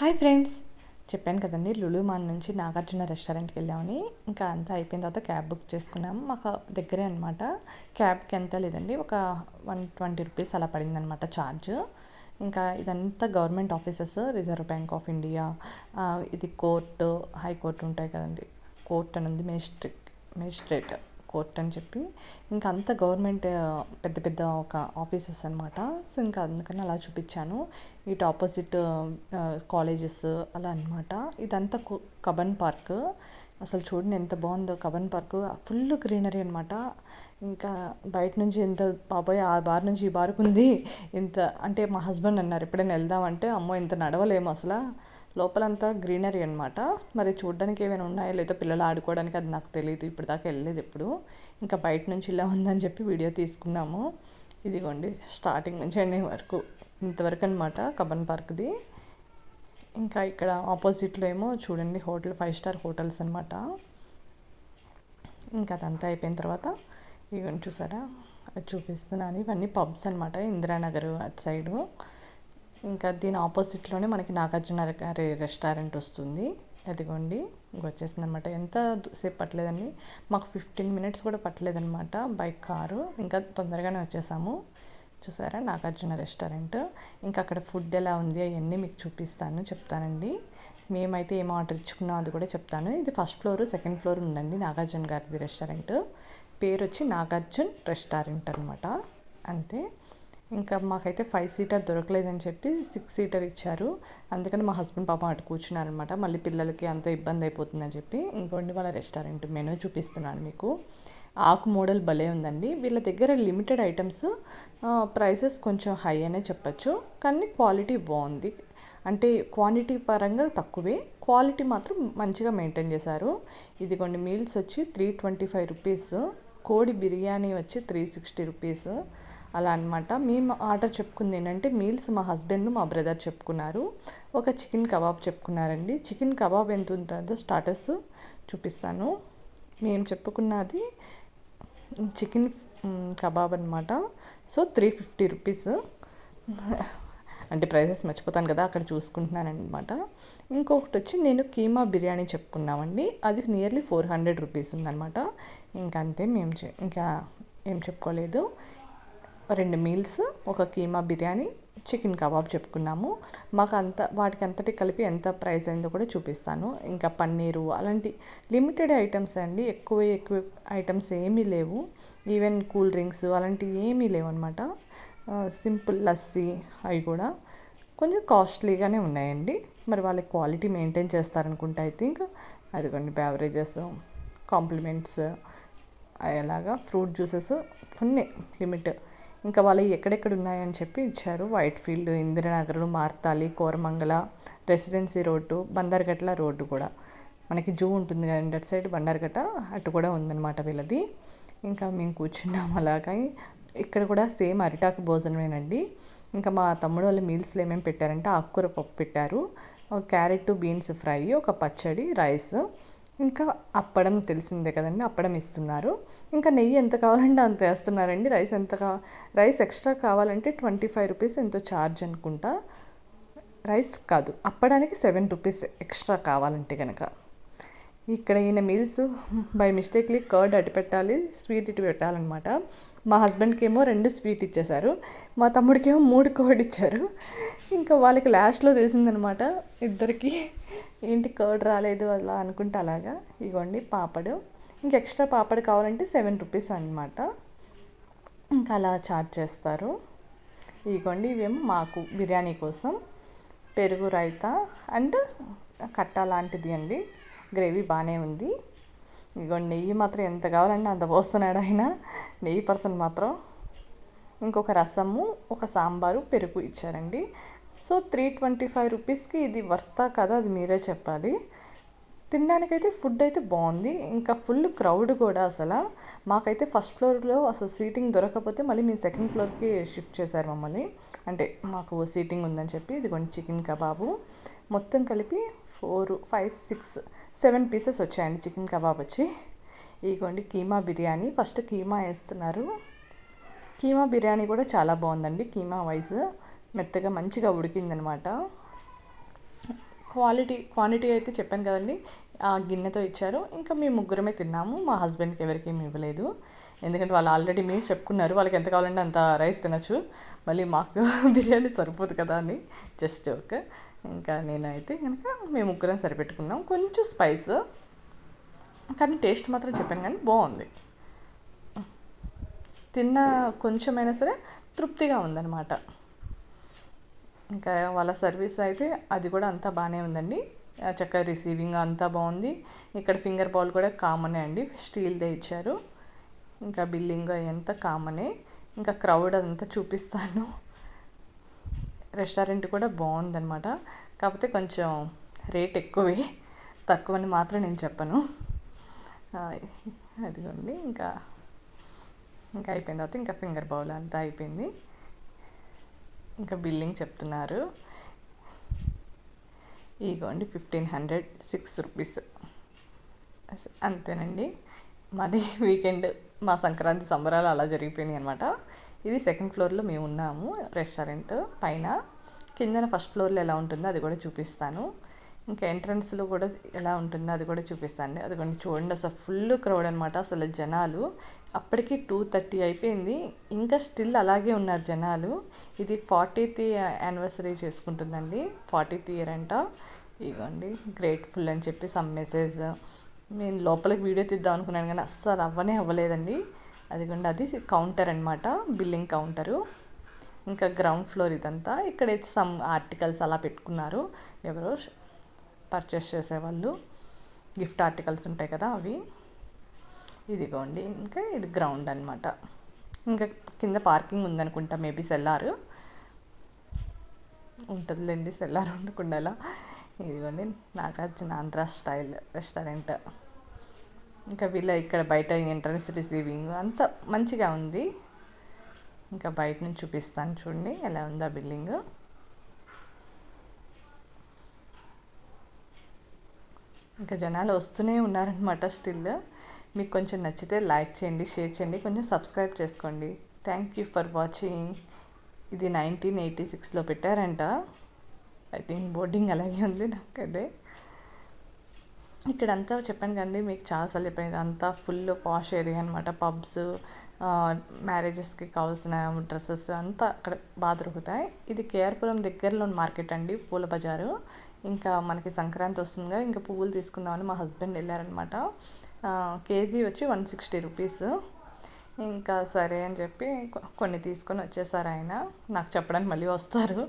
Hi friends. చెప్పాను కదండి Lulu mall నుంచి నాగార్జున రెస్టారెంట్కి వెళ్ళామని. ఇంకా అంతా అయిపోయిన తర్వాత క్యాబ్ బుక్ చేసుకున్నాం. మాకు దగ్గరే అనమాట క్యాబ్కి ఎంత లేదండి ఒక వన్ ట్వంటీ రూపీస్ అలా పడిందనమాట ఛార్జ్ ఇంకా ఇదంతా government offices reserve bank of India ఇది కోర్టు హైకోర్టు ఉంటాయి కదండి. కోర్ట్ అని ఉంది మేజిస్ట్రేట్ మేజిస్ట్రేట్ కోర్ట్ అని చెప్పి. ఇంకా అంత గవర్నమెంట్ పెద్ద పెద్ద ఒక ఆఫీసెస్ అనమాట సో ఇంకా అందుకని అలా చూపించాను. ఇటు ఆపోజిట్ కాలేజెస్ అలా అనమాట ఇదంతా కబన్ పార్క్. అసలు చూడండి ఎంత బాగుందో కబన్ పార్క్. ఫుల్ గ్రీనరీ అనమాట ఇంకా బయట నుంచి ఎంత బాబోయ్ ఆ బార్ నుంచి ఈ బార్కు ఉంది ఇంత అంటే మా హస్బెండ్ అన్నారు ఎప్పుడైనా వెళ్దామంటే అమ్మో ఇంత నడవలేము అసలు. లోపలంతా గ్రీనరీ అనమాట మరి చూడడానికి ఏమైనా ఉన్నాయో? లేదో పిల్లలు ఆడుకోవడానికి అది నాకు తెలియదు ఇప్పుడు దాకా వెళ్ళలేదు ఎప్పుడు. ఇంకా బయట నుంచి ఇలా ఉందని చెప్పి వీడియో తీసుకున్నాము. ఇదిగోండి స్టార్టింగ్ నుంచి ఎండింగ్ వరకు. ఇంతవరకు అనమాట కబన్ పార్క్ది. ఇంకా ఇక్కడ ఆపోజిట్లో ఏమో చూడండి హోటల్ ఫైవ్ స్టార్ హోటల్స్ అనమాట ఇంకా అదంతా అయిపోయిన తర్వాత ఇవన్నీ చూసారా? అది చూపిస్తున్నాను. ఇవన్నీ పబ్స్ అనమాట ఇందిరానగర్ అటు సైడు. ఇంకా దీని ఆపోజిట్లోనే మనకి నాగార్జున గారి రెస్టారెంట్ వస్తుంది. అదిగోండి వచ్చేసింది అనమాట ఎంత సేపు పట్టలేదండి. మాకు ఫిఫ్టీన్ మినిట్స్ కూడా పట్టలేదనమాట బైక్ కారు. ఇంకా తొందరగానే వచ్చేసాము. చూసారా నాగార్జున రెస్టారెంట్. ఇంకా అక్కడ ఫుడ్ ఎలా ఉంది అవన్నీ మీకు చూపిస్తాను చెప్తానండి. మేమైతే ఏం ఆర్డర్ ఇచ్చుకున్నాం అది కూడా చెప్తాను. ఇది ఫస్ట్ ఫ్లోర్ సెకండ్ ఫ్లోర్ ఉందండి నాగార్జున గారిది రెస్టారెంట్. పేరు వచ్చి నాగార్జున్ రెస్టారెంట్ అనమాట. అంతే. ఇంకా మాకైతే ఫైవ్ సీటర్ దొరకలేదని చెప్పి సిక్స్ సీటర్ ఇచ్చారు. అందుకని మా హస్బెండ్ పాపం అటు కూర్చున్నారనమాట మళ్ళీ పిల్లలకి అంత ఇబ్బంది అయిపోతుందని చెప్పి ఇంకోండి వాళ్ళ రెస్టారెంట్ మెనూ చూపిస్తున్నాను మీకు. ఆకు మోడల్ భలే ఉందండి. వీళ్ళ దగ్గర లిమిటెడ్ ఐటమ్స్ ప్రైసెస్ కొంచెం హై అనే చెప్పచ్చు. కానీ క్వాలిటీ బాగుంది. అంటే క్వాంటిటీ పరంగా తక్కువే. క్వాలిటీ మాత్రం మంచిగా మెయింటైన్ చేశారు. ఇదిగోండి మీల్స్ వచ్చి త్రీ ట్వంటీ ఫైవ్ రూపీస్ కోడి బిర్యానీ వచ్చి త్రీ సిక్స్టీ రూపీస్ అలా అనమాట మేము ఆర్డర్ చెప్పుకుంది ఏంటంటే మీల్స్ మా హస్బెండ్ మా బ్రదర్ చెప్పుకున్నారు. ఒక చికెన్ కబాబ్ చెప్పుకున్నారండి. చికెన్ కబాబ్ ఎంత ఉంటుందో స్టార్టర్స్ చూపిస్తాను. మేము చెప్పుకున్నది చికెన్ కబాబ్ అనమాట సో త్రీ ఫిఫ్టీ రూపీస్. అంటే ప్రైసెస్ మర్చిపోతాను కదా అక్కడ చూసుకుంటున్నాను అనమాట ఇంకొకటి వచ్చి నేను కీమా బిర్యానీ చెప్పుకున్నామండి. అది నియర్లీ ఫోర్ హండ్రెడ్ రూపీస్ ఉందన్నమాట. ఇంకా అంతే మేము చె- ఇంకా ఏం చెప్పుకోలేదు. రెండు మీల్స్ ఒక కీమా బిర్యానీ చికెన్ కబాబ్ చెప్పుకున్నాము. మాకు అంత వాటికి అంతటి కలిపి ఎంత ప్రైస్ అయిందో కూడా చూపిస్తాను. ఇంకా పన్నీరు అలాంటి లిమిటెడ్ ఐటమ్స్ అండి. ఎక్కువ ఎక్కువ ఐటమ్స్ ఏమీ లేవు. ఈవెన్ కూల్ డ్రింక్స్ అలాంటివి ఏమీ లేవు అనమాట సింపుల్ లస్సీ అవి కూడా. కొంచెం కాస్ట్లీగానే ఉన్నాయండి. మరి వాళ్ళ క్వాలిటీ మెయింటైన్ చేస్తారనుకుంటే ఐ థింక్ అదిగోండి బ్యావరేజెస్ కాంప్లిమెంట్స్ అలాగా ఫ్రూట్ జ్యూసెస్ ఉన్నాయి లిమిట్ ఇంకా వాళ్ళు ఎక్కడెక్కడ ఉన్నాయని చెప్పి ఇచ్చారు. Whitefield Indiranagar Marathahalli Koramangala residency road Bannerghatta road కూడా. మనకి జూ ఉంటుంది కదండి అటు సైడ్ బండార్గట్ట అటు కూడా ఉందన్నమాట వీళ్ళది. ఇంకా మేము కూర్చున్నాం అలాగా. ఇక్కడ కూడా సేమ్ అరిటాకు భోజనమేనండి. ఇంకా మా తమ్ముడు వాళ్ళ మీల్స్లో ఏమేమి పెట్టారంటే ఆకుకూర పప్పు పెట్టారు. క్యారెట్ బీన్స్ ఫ్రై ఒక పచ్చడి రైస్. ఇంకా అప్పడం తెలిసిందే కదండి అప్పడం ఇస్తున్నారు. ఇంకా నెయ్యి ఎంత కావాలంటే అంత వేస్తున్నారండి. రైస్ ఎంత కా రైస్ ఎక్స్ట్రా కావాలంటే ట్వంటీ ఫైవ్ రూపీస్ ఎంతో ఛార్జ్ అనుకుంటా. రైస్ కాదు అప్పడానికి సెవెన్ రూపీస్ ఎక్స్ట్రా కావాలంటే కనుక ఇక్కడ ఈయన మీల్స్ బై మిస్టేక్లీ కర్డ్ అటు పెట్టాలి స్వీట్ ఇటు పెట్టాలన్నమాట. మా హస్బెండ్కి ఏమో రెండు స్వీట్ ఇచ్చేశారు మా తమ్ముడికి ఏమో మూడు కర్డ్ ఇచ్చారు. ఇంకా వాళ్ళకి లాస్ట్లో తెలిసిందనమాట ఇద్దరికి ఏంటి కర్డ్ రాలేదు అలా అనుకుంటే అలాగా ఇగోండి పాపడు ఇంకా ఎక్స్ట్రా పాపడు కావాలంటే సెవెన్ రూపీస్ అనమాట ఇంకా అలా చార్జ్ చేస్తారు. ఇదిగోండి ఇవేమో మాకు బిర్యానీ కోసం పెరుగు రైతా అండ్ కట్ట లాంటిది అండి. గ్రేవీ బాగానే ఉంది. ఇగో నెయ్యి మాత్రం ఎంత కావాలంటే అంత పోస్తున్నాడు ఆయన. నెయ్యి పర్సన్ మాత్రం ఇంకొక రసము ఒక సాంబారు పెరుగు ఇచ్చారండి. సో త్రీ ట్వంటీ ఫైవ్ రూపీస్కి ఇది వర్తా కదా అది మీరే చెప్పాలి. తినడానికైతే ఫుడ్ అయితే బాగుంది. ఇంకా ఫుల్ క్రౌడ్ కూడా అసలు. మాకైతే ఫస్ట్ ఫ్లోర్లో అసలు సీటింగ్ దొరకకపోతే మళ్ళీ మేము సెకండ్ ఫ్లోర్కి షిఫ్ట్ చేశారు మమ్మల్ని. అంటే మాకు సీటింగ్ ఉందని చెప్పి ఇదిగోండి చికెన్ కబాబు. మొత్తం కలిపి four five six seven pieces వచ్చాయండి చికెన్ కబాబ్ వచ్చి. ఇదిగోండి కీమా బిర్యానీ. ఫస్ట్ కీమా వేస్తున్నారు. కీమా బిర్యానీ కూడా చాలా బాగుందండి. కీమా వైస్ మెత్తగా మంచిగా ఉడికిందనమాట. క్వాలిటీ క్వాంటిటీ అయితే చెప్పాను కదండి. ఆ గిన్నెతో ఇచ్చారు. ఇంకా మేము ముగ్గురమే తిన్నాము. మా హస్బెండ్కి ఎవరికి ఏమి ఇవ్వలేదు. ఎందుకంటే వాళ్ళు ఆల్రెడీ మీల్స్ చెప్పుకున్నారు. వాళ్ళకి ఎంత కావాలంటే అంత రైస్ తినచ్చు. మళ్ళీ మాకు బిర్యానీ సరిపోదు కదా అని జస్ట్ ఓకే ఇంకా నేనైతే కనుక మేము ముగ్గురం సరిపెట్టుకున్నాం. కొంచెం స్పైస్. కానీ టేస్ట్ మాత్రం చెప్పాను కానీ బాగుంది. తిన్న కొంచెమైనా సరే తృప్తిగా ఉందన్నమాట. ఇంకా వాళ్ళ సర్వీస్ అయితే అది కూడా అంతా బాగానే ఉందండి. చక్కగా రిసీవింగ్ అంతా బాగుంది. ఇక్కడ ఫింగర్ బౌల్ కూడా కామనే అండి. స్టీల్దే ఇచ్చారు. ఇంకా బిల్లింగ్ అంతా కామనే ఇంకా క్రౌడ్ అంతా చూపిస్తాను. రెస్టారెంట్ కూడా బాగుందన్నమాట. కాకపోతే కొంచెం రేట్ ఎక్కువే. తక్కువని మాత్రం నేను చెప్పను. అదిగోండి ఇంకా ఇంకా అయిపోయిన తర్వాత ఇంకా ఫింగర్ బౌల్ అంతా అయిపోయింది. ఇంకా బిల్లింగ్ చెప్తున్నారు. ఇగోండి ఫిఫ్టీన్ హండ్రెడ్ సిక్స్ రూపీస్. అంతేనండి. మాది వీకెండ్ మా సంక్రాంతి సంబరాలు అలా జరిగిపోయినాయి అనమాట ఇది సెకండ్ ఫ్లోర్లో మేము ఉన్నాము రెస్టారెంట్ పైన. కిందన ఫస్ట్ ఫ్లోర్లో ఎలా ఉంటుందో అది కూడా చూపిస్తాను. ఇంకా ఎంట్రన్స్లో కూడా ఎలా ఉంటుందో అది కూడా చూపిస్తాను అది కొన్ని చూడండి అసలు ఫుల్ క్రౌడ్ అనమాట అసలు జనాలు. అప్పటికి టూ థర్టీ అయిపోయింది. ఇంకా స్టిల్ అలాగే ఉన్నారు జనాలు. ఇది ఫార్టీత్ యానివర్సరీ చేసుకుంటుందండి. ఫార్టీత్ ఇయర్ అంట. ఇగోండి గ్రేట్ఫుల్ అని చెప్పి సమ్ మెసేజ్. నేను లోపలికి వీడియో తీద్దాం అనుకున్నాను కానీ అస్సలు అవ్వనే అవ్వలేదండి. అదిగోండి అది కౌంటర్ అనమాట బిల్లింగ్ కౌంటరు. ఇంకా గ్రౌండ్ ఫ్లోర్ ఇదంతా. ఇక్కడ సమ్ ఆర్టికల్స్ అలా పెట్టుకున్నారు. ఎవరో పర్చేస్ చేసేవాళ్ళు. గిఫ్ట్ ఆర్టికల్స్ ఉంటాయి కదా అవి. ఇదిగోండి ఇంకా ఇది గ్రౌండ్ అనమాట ఇంకా కింద పార్కింగ్ ఉందనుకుంటా మేబీ సెల్లారు ఉంటుందిలేండి సెల్లార్ ఉండకుండా ఇదిగోండి నాగార్జున ఆంధ్ర స్టైల్ రెస్టారెంట్ ఇంకా వీళ్ళ ఇక్కడ బయట ఎంట్రన్స్ రిసీవింగ్ అంతా మంచిగా ఉంది. ఇంకా బయట నుంచి చూపిస్తాను చూడండి ఎలా ఉందా బిల్డింగ్ ఇంకా జనాలు వస్తూనే ఉన్నారనమాట స్టిల్. మీకు కొంచెం నచ్చితే లైక్ చేయండి షేర్ చేయండి కొంచెం సబ్స్క్రైబ్ చేసుకోండి. థ్యాంక్ యూ ఫర్ వాచింగ్ ఇది నైన్టీన్ ఎయిటీ సిక్స్లో పెట్టారంట. ఐ థింక్ బోర్డింగ్ అలాగే ఉంది నాకు అదే ఇక్కడంతా చెప్పాను కదండి మీకు చాలా అయిపోయింది అంతా ఫుల్ పాష్ ఏరియా అనమాట పబ్స్ మ్యారేజెస్కి కావాల్సిన డ్రెస్సెస్ అంతా అక్కడ బాగా దొరుకుతాయి. ఇది కేఆర్పురం దగ్గరలో మార్కెట్ అండి పూల బజారు. ఇంకా మనకి సంక్రాంతి వస్తుందిగా ఇంకా పువ్వులు తీసుకుందామని మా హస్బెండ్ వెళ్ళారనమాట కేజీ వచ్చి వన్ సిక్స్టీ రూపీస్. ఇంకా సరే అని చెప్పి కొన్ని తీసుకొని వచ్చేసారు ఆయన. నాకు చెప్పడానికి మళ్ళీ వస్తారు.